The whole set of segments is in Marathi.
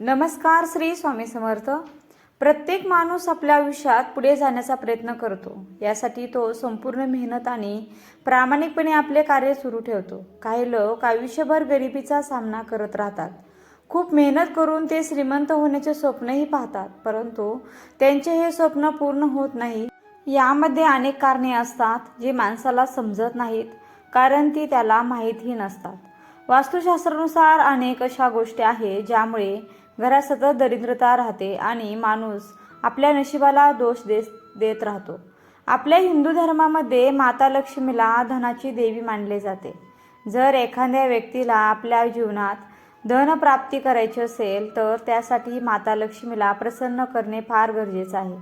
नमस्कार श्री स्वामी समर्थ. प्रत्येक माणूस आपल्या आयुष्यात पुढे जाण्याचा प्रयत्न करतो. यासाठी तो संपूर्ण मेहनत आणि प्रामाणिकपणे आपले कार्य सुरू ठेवतो. काही लोक आयुष्यभर गरिबीचा सामना करत राहतात. खूप मेहनत करून ते श्रीमंत होण्याचे स्वप्नही पाहतात परंतु त्यांचे हे स्वप्न पूर्ण होत नाही. यामध्ये अनेक कारणे असतात जी माणसाला समजत नाहीत कारण ती त्याला माहीतही नसतात. वास्तुशास्त्रानुसार अनेक अशा गोष्टी आहेत ज्यामुळे घरात सतत दरिद्रता राहते आणि माणूस आपल्या नशिबाला दोष देत देत राहतो. आपल्या हिंदू धर्मामध्ये माता लक्ष्मीला धनाची देवी मानले जाते. जर एखाद्या व्यक्तीला आपल्या जीवनात धनप्राप्ती करायची असेल तर त्यासाठी माता लक्ष्मीला प्रसन्न करणे फार गरजेचे आहे.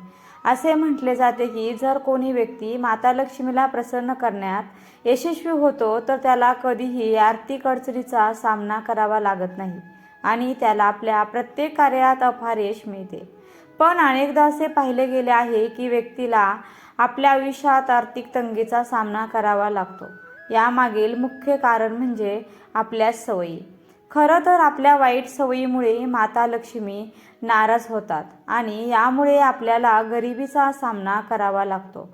असे म्हटले जाते की जर कोणी व्यक्ती माता लक्ष्मीला प्रसन्न करण्यात यशस्वी होतो तर त्याला कधीही आर्थिक अडचणीचा सामना करावा लागत नाही. आणि त्याला आपल्या प्रत्येक कार्यात अफार यश मिळते. पण अनेकदा असे पाहिले गेले आहे की व्यक्तीला आपल्या आयुष्यात आर्थिक तंगीचा सामना करावा लागतो. यामागील मुख्य कारण म्हणजे आपल्या सवयी. खरं तर आपल्या वाईट सवयीमुळे माता लक्ष्मी नाराज होतात आणि यामुळे आपल्याला गरिबीचा सामना करावा लागतो.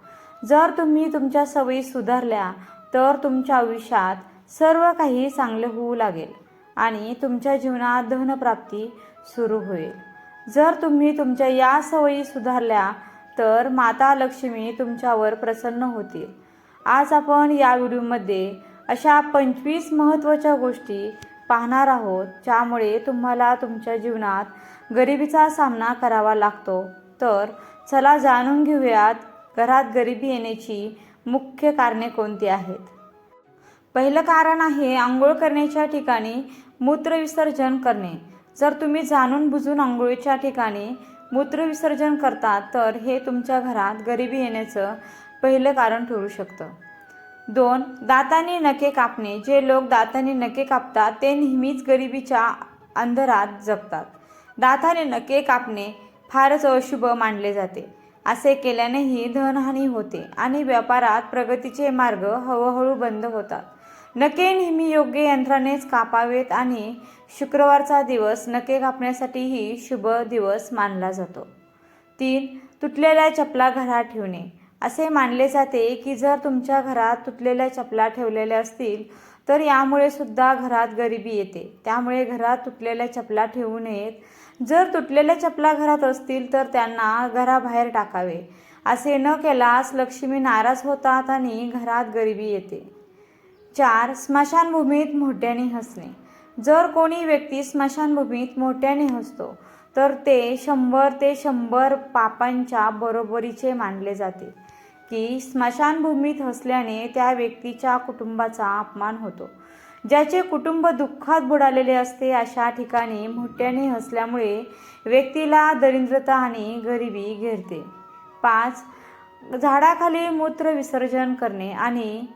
जर तुम्ही तुमच्या सवयी सुधारल्या तर तुमच्या आयुष्यात सर्व काही चांगले होऊ लागेल. आणि तुमच्या जीवनात धनप्राप्ती सुरू होईल. जर तुम्ही तुमच्या या सवयी सुधारल्या तर माता लक्ष्मी तुमच्यावर प्रसन्न होतील. आज आपण या व्हिडिओमध्ये अशा पंचवीस महत्त्वाच्या गोष्टी पाहणार आहोत ज्यामुळे तुम्हाला तुमच्या जीवनात गरिबीचा सामना करावा लागतो. तर चला जाणून घेऊयात घरात गरिबी येण्याची मुख्य कारणे कोणती आहेत? पहिलं कारण आहे आंघोळ करण्याच्या ठिकाणी मूत्रविसर्जन करणे. जर तुम्ही जाणून बुजून आंघोळीच्या ठिकाणी मूत्रविसर्जन करता तर हे तुमच्या घरात गरिबी येण्याचं पहिलं कारण ठरू शकतं. दोन दातांनी नखे कापणे. जे लोक दातांनी नखे कापतात ते नेहमीच गरिबीच्या अंधारात जगतात. दाताने नखे कापणे फारच अशुभ मानले जाते. असे केल्यानेही धनहानी होते आणि व्यापारात प्रगतीचे मार्ग हळूहळू बंद होतात. नखे नेहमी योग्य यंत्रानेच कापावेत आणि शुक्रवारचा दिवस नखे कापण्यासाठीही शुभ दिवस मानला जातो. तीन तुटलेल्या चपला घरात ठेवणे. असे मानले जाते की जर तुमच्या घरात तुटलेल्या चपला ठेवलेल्या असतील तर यामुळे सुद्धा घरात गरिबी येते. त्यामुळे घरात तुटलेल्या चपला ठेवू नयेत. जर तुटलेल्या चपला घरात असतील तर त्यांना घराबाहेर टाकावे. असे न केल्यास लक्ष्मी नाराज होतात आणि घरात गरिबी येते. चार स्मशानभूमीत मोठ्याने हसणे. जर कोणी व्यक्ती स्मशानभूमीत मोठ्याने हसतो तर ते शंभर ते शंभर पापांच्या बरोबरीचे मानले जाते. की स्मशानभूमीत हसल्याने त्या व्यक्तीच्या कुटुंबाचा अपमान होतो. ज्याचे कुटुंब दुःखात बुडालेले असते अशा ठिकाणी मोठ्याने हसल्यामुळे व्यक्तीला दरिद्रता आणि गरिबी घेरते. पाच झाडाखाली मूत्र विसर्जन करणे आणि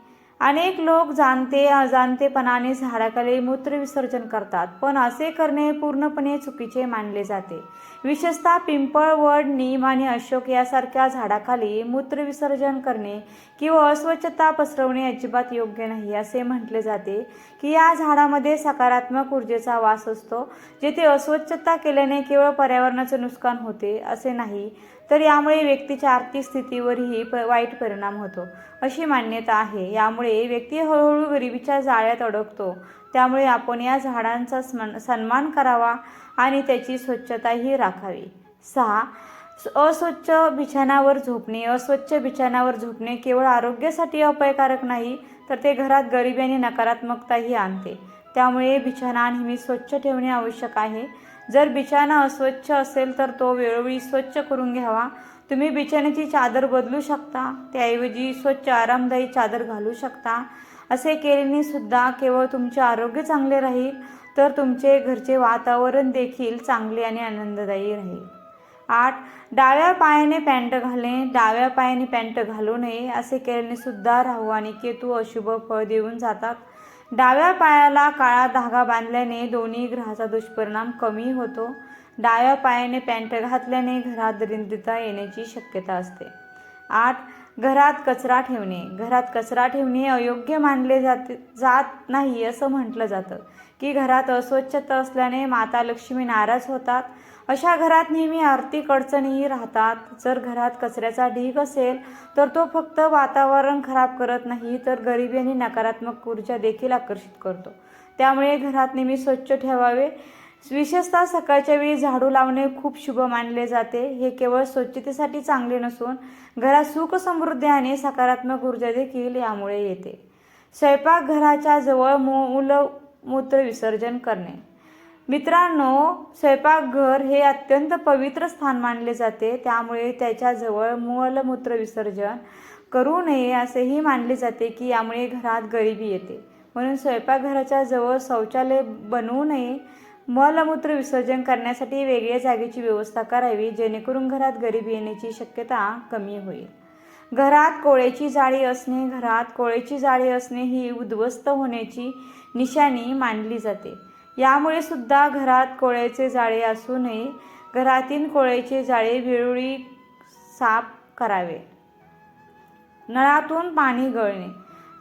अनेक लोक जाणते अजाणतेपणाने झाडाखाली मूत्र विसर्जन करतात पण असे करणे पूर्णपणे चुकीचे मानले जाते. विशेषतः पिंपळ वड नीम आणि अशोक यासारख्या झाडाखाली मूत्र विसर्जन करणे किंवा अस्वच्छता पसरवणे अजिबात योग्य नाही असे म्हटले जाते की या झाडामध्ये सकारात्मक ऊर्जेचा वास असतो जेथे अस्वच्छता केल्याने केवळ पर्यावरणाचे नुकसान होते असे नाही तर यामुळे व्यक्तीच्या आर्थिक स्थितीवरही प वाईट परिणाम होतो अशी मान्यता आहे. यामुळे व्यक्ती हळूहळू गरिबीच्या जाळ्यात अडकतो. त्यामुळे आपण या झाडांचा स्मन सन्मान करावा आणि त्याची स्वच्छताही राखावी. सहा अस्वच्छ बिछाण्यावर झोपणे. अस्वच्छ बिछाण्यावर झोपणे केवळ आरोग्यासाठी अपायकारक नाही तर ते घरात गरिबी आणि नकारात्मकताही आणते. त्यामुळे बिछाणा नेहमी स्वच्छ ठेवणे आवश्यक आहे. जर बिछाणा अस्वच्छ असेल तर तो वेळोवेळी स्वच्छ करून घ्यावा. तुम्ही बिछाण्याची चादर बदलू शकता त्याऐवजी स्वच्छ आरामदायी चादर घालू शकता. असे केल्याने सुद्धा केवळ तुमचे आरोग्य चांगले राहील तर तुमचे घरचे वातावरण देखील चांगले आणि आनंददायी राहील. आठ डाव्या पायाने पॅन्ट घालणे डाव्या पायाने पॅन्ट घालू नये असे केल्याने सुद्धा राहू आणि केतू अशुभ फळ देऊन जातात. डाव्या पायाला काळा धागा बांधल्याने दोन्ही ग्रहाचा दुष्परिणाम कमी होतो. डाव्या पायाने पॅन्ट घातल्याने घरात दरिद्रता येण्याची शक्यता असते. आठ घरात कचरा ठेवणे. घरात कचरा ठेवणे अयोग्य मानले जाते जात नाही असं म्हटलं जातं. की घरात अस्वच्छता असल्याने माता लक्ष्मी नाराज होतात. अशा घरात नेहमी आर्थिक अडचणीही राहतात. जर घरात कचऱ्याचा ढीग असेल तर तो फक्त वातावरण खराब करत नाही तर गरिबी आणि नकारात्मक ऊर्जा देखील आकर्षित करतो. त्यामुळे घरात नेहमी स्वच्छ ठेवावे. विशेषतः सकाळच्या वेळी झाडू लावणे खूप शुभ मानले जाते. हे केवळ स्वच्छतेसाठी चांगले नसून घरात सुख समृद्धी आणि सकारात्मक ऊर्जा देखील यामुळे येते. स्वयंपाकघराच्या जवळ मूल मूत्र विसर्जन करणे. मित्रांनो स्वयंपाकघर हे अत्यंत पवित्र स्थान मानले जाते. त्यामुळे त्याच्याजवळ मूलमूत्र विसर्जन करू नये असेही मानले जाते की यामुळे घरात गरिबी येते. म्हणून स्वयंपाकघराच्या जवळ शौचालय बनवू नये. मलमूत्र विसर्जन करण्यासाठी वेगळ्या जागेची व्यवस्था करावी जेणेकरून घरात गरिबी येण्याची शक्यता कमी होईल. घरात कोळेची जाळी असणे घरात कोळेची जाळी असणे ही उद्ध्वस्त होण्याची निशाणी मानली जाते. यामुळे सुद्धा घरात कोळ्याचे जाळे असू नये घरातील कोळ्याचे जाळे वेळोवेळी साफ करावे. नळातून पाणी गळणे.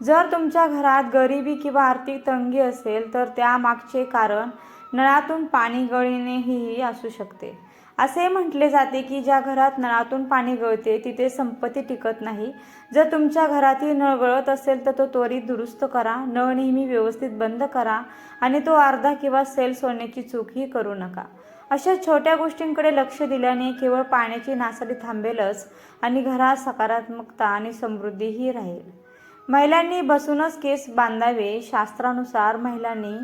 जर तुमच्या घरात गरिबी किंवा आर्थिक तंगी असेल तर त्यामागचे कारण नळातून पाणी गळणेही असू शकते. असे म्हटले जाते की ज्या घरात नळातून पाणी गळते तिथे संपत्ती टिकत नाही. जर तुमच्या घरातील नळ गळत असेल तर तो त्वरित दुरुस्त करा नळ नेहमी व्यवस्थित बंद करा आणि तो अर्धा किंवा सेल सोडण्याची चूकही करू नका. अशा छोट्या गोष्टींकडे लक्ष दिल्याने केवळ पाण्याची नासाडी थांबेलच आणि घरात सकारात्मकता आणि समृद्धीही राहील. महिलांनी बसूनच केस बांधावे शास्त्रानुसार महिलांनी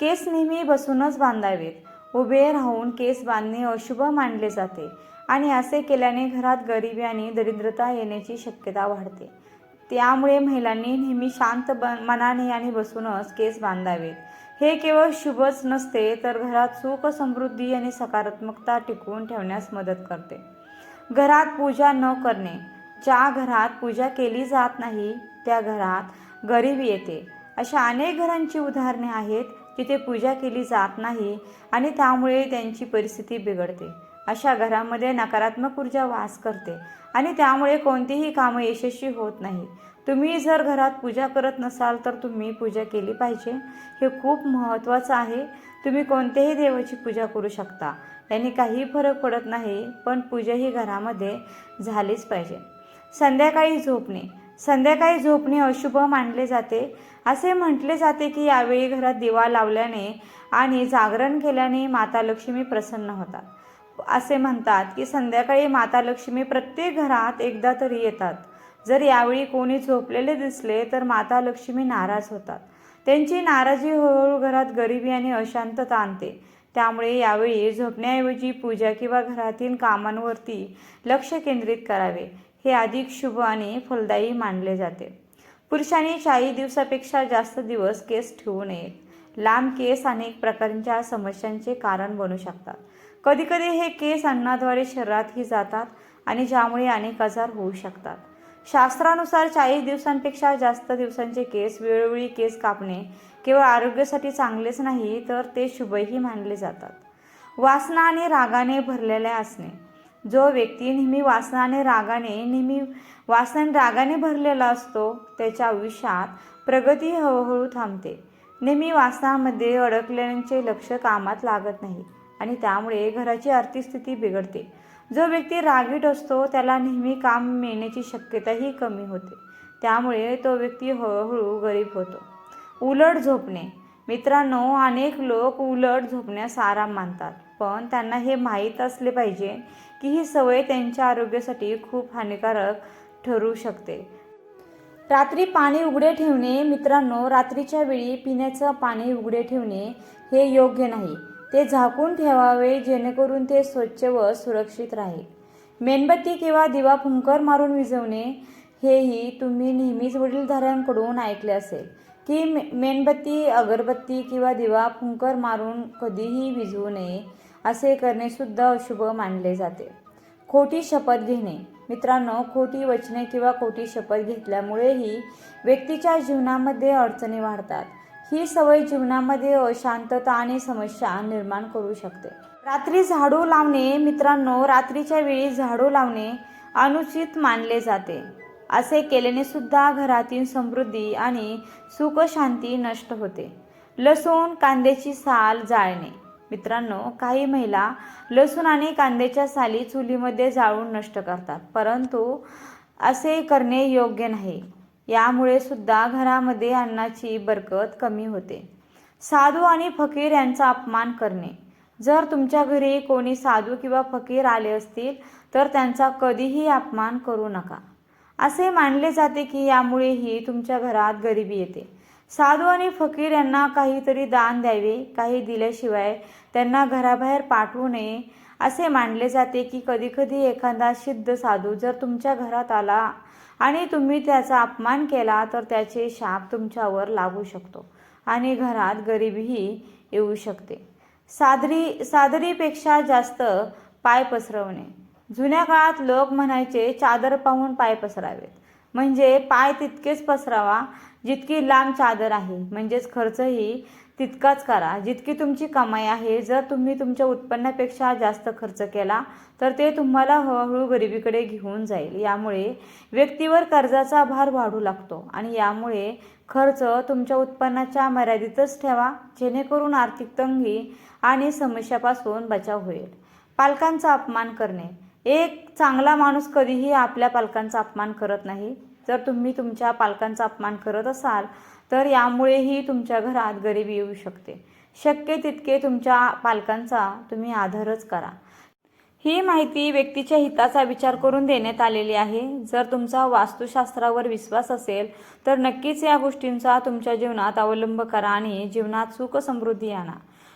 केस नेहमी बसूनच बांधावेत. उभे राहून केस बांधणे अशुभ मानले जाते आणि असे केल्याने घरात गरिबी आणि दरिद्रता येण्याची शक्यता वाढते. त्यामुळे महिलांनी नेहमी शांत ब मनाने आणि बसूनच केस बांधावेत. हे केवळ शुभच नसते तर घरात सुख समृद्धी आणि सकारात्मकता टिकवून ठेवण्यास मदत करते. घरात पूजा न करणे. ज्या घरात पूजा केली जात नाही त्या घरात गरिबी येते. अशा अनेक घरांची उदाहरणे आहेत जिथे पूजा केली जात नाही आणि त्यामुळे त्यांची परिस्थिती बिघडते. अशा घरामध्ये नकारात्मक ऊर्जा वास करते आणि त्यामुळे कोणतीही कामं यशस्वी होत नाही. तुम्ही जर घरात पूजा करत नसाल तर तुम्ही पूजा केली पाहिजे. हे खूप महत्त्वाचं आहे. तुम्ही कोणत्याही देवाची पूजा करू शकता. याने काही फरक पडत नाही पण पूजा ही घरामध्ये झालीच पाहिजे. संध्याकाळी झोपणे. संध्याकाळी झोपणे अशुभ मानले जाते. असे म्हटले जाते की यावेळी घरात दिवा लावल्याने आणि जागरण केल्याने माता लक्ष्मी प्रसन्न होतात. असे म्हणतात की संध्याकाळी माता लक्ष्मी प्रत्येक घरात एकदा तरी येतात. जर यावेळी कोणी झोपलेले दिसले तर माता लक्ष्मी नाराज होतात. त्यांची नाराजी हळूहळू घरात गरिबी आणि अशांतता आणते. त्यामुळे यावेळी झोपण्याऐवजी पूजा किंवा घरातील कामांवरती लक्ष केंद्रित करावे. हे अधिक शुभ आणि फलदायी मानले जाते. पुरुषांनी चाळीस दिवसापेक्षा जास्त दिवस केस ठेवू नयेत लांब केस अनेक प्रकारच्या समस्यांचे कारण बनू शकतात. कधीकधी हे केस अन्नाद्वारे शरीरातही जातात आणि ज्यामुळे अनेक आजार होऊ शकतात. शास्त्रानुसार चाळीस दिवसांपेक्षा जास्त दिवसांचे केस वेळोवेळी केस कापणे केवळ आरोग्यासाठी चांगलेच नाही तर ते शुभही मानले जातात. वासना आणि रागाने भरलेले असणे. जो व्यक्ती नेहमी वासनाने रागाने नेहमी वासन रागाने भरलेला असतो त्याच्या आयुष्यात प्रगती हळूहळू थांबते. नेहमी वासनामध्ये अडकल्यांचे लक्ष कामात लागत नाही आणि त्यामुळे घराची आर्थिक स्थिती बिघडते. जो व्यक्ती रागीट असतो त्याला नेहमी काम मिळण्याची शक्यताही कमी होते. त्यामुळे तो व्यक्ती हळूहळू गरीब होतो. उलट झोपणे. मित्रांनो अनेक लोक उलट झोपण्यास आराम मानतात. पण त्यांना हे माहीत असले पाहिजे की ही सवय त्यांच्या आरोग्यासाठी खूप हानिकारक ठरू शकते. रात्री पाणी उघडे ठेवणे मित्रांनो रात्रीच्या वेळी पिण्याचं पाणी उघडे ठेवणे हे योग्य नाही. ते झाकून ठेवावे जेणेकरून ते स्वच्छ व सुरक्षित राहील. मेणबत्ती किंवा दिवा फुंकर मारून विझवणे हेही तुम्ही नेहमीच वडीलधाऱ्यांकडून ऐकले असेल की मेणबत्ती अगरबत्ती किंवा दिवा फुंकर मारून कधीही विझवू नये. असे करणे सुद्धा अशुभ मानले जाते. खोटी शपथ घेणे. मित्रांनो खोटी वचने किंवा खोटी शपथ घेतल्यामुळेही व्यक्तीच्या जीवनामध्ये अडचणी वाढतात. ही सवय जीवनामध्ये अशांतता आणि समस्या निर्माण करू शकते. रात्री झाडू लावणे. मित्रांनो रात्रीच्या वेळी झाडू लावणे अनुचित मानले जाते. असे केल्याने सुद्धा घरातील समृद्धी आणि सुखशांती नष्ट होते. लसूण कांद्याची साल जाळणे. मित्रांनो काही महिला लसूण आणि कांद्याच्या साली चुलीमध्ये जाळून नष्ट करतात परंतु असे करणे योग्य नाही. यामुळे सुद्धा घरामध्ये अन्नाची बरकत कमी होते. साधू आणि फकीर यांचा अपमान करणे. जर तुमच्या घरी कोणी साधू किंवा फकीर आले असतील तर त्यांचा कधीही अपमान करू नका. असे मानले जाते की यामुळेही तुमच्या घरात गरिबी येते. साधू आणि फकीर यांना काहीतरी दान द्यावे काही दिल्याशिवाय त्यांना घराबाहेर पाठवू नये असे मानले जाते की कधीकधी एखादा सिद्ध साधू जर तुमच्या घरात आला आणि तुम्ही त्याचा अपमान केला तर त्याचे शाप तुमच्यावर लागू शकतो आणि घरात गरिबीही येऊ शकते. सादरी सादरीपेक्षा जास्त पाय पसरवणे. जुन्या काळात लोक म्हणायचे चादर पाहून पाय पसरावेत. म्हणजे पाय तितकेच पसरावा जितकी लांब चादर आहे म्हणजेच खर्चही तितकाच करा. जितकी तुमची कमाई आहे जर तुम्ही तुमच्या उत्पन्नापेक्षा जास्त खर्च केला तर ते तुम्हाला हळूहळू गरिबीकडे घेऊन जाईल. यामुळे व्यक्तीवर कर्जाचा भार वाढू लागतो आणि यामुळे खर्च तुमच्या उत्पन्नाच्या मर्यादितच ठेवा जेणेकरून आर्थिक तंगी आणि समस्यापासून बचाव होईल. पालकांचा अपमान करणे. एक चांगला माणूस कधीही आपल्या पालकांचा अपमान करत नाही. जर तुम्ही तुमच्या पालकांचा अपमान करत असाल तर यामुळेही तुमच्या घरात गरिबी येऊ शकते. शक्य तितके तुमच्या पालकांचा तुम्ही आदरच करा. ही माहिती व्यक्तीच्या हिताचा विचार करून देण्यात आलेली आहे. जर तुमचा वास्तुशास्त्रावर विश्वास असेल तर नक्कीच या गोष्टींचा तुमच्या जीवनात अवलंब करा आणि जीवनात सुख समृद्धी आणा.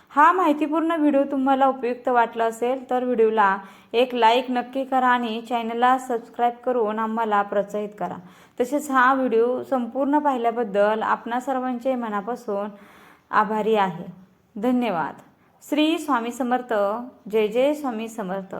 हा माहितीपूर्ण व्हिडिओ तुम्हाला उपयुक्त वाटला असेल तर व्हिडिओला एक लाईक नक्की करा आणि चॅनलला सबस्क्राईब करून आम्हाला प्रोत्साहित करा. तसेच हा व्हिडिओ संपूर्ण पाहिल्याबद्दल आपणा सर्वांचे मनापासून आभारी आहे. धन्यवाद. श्री स्वामी समर्थ. जय जय स्वामी समर्थ.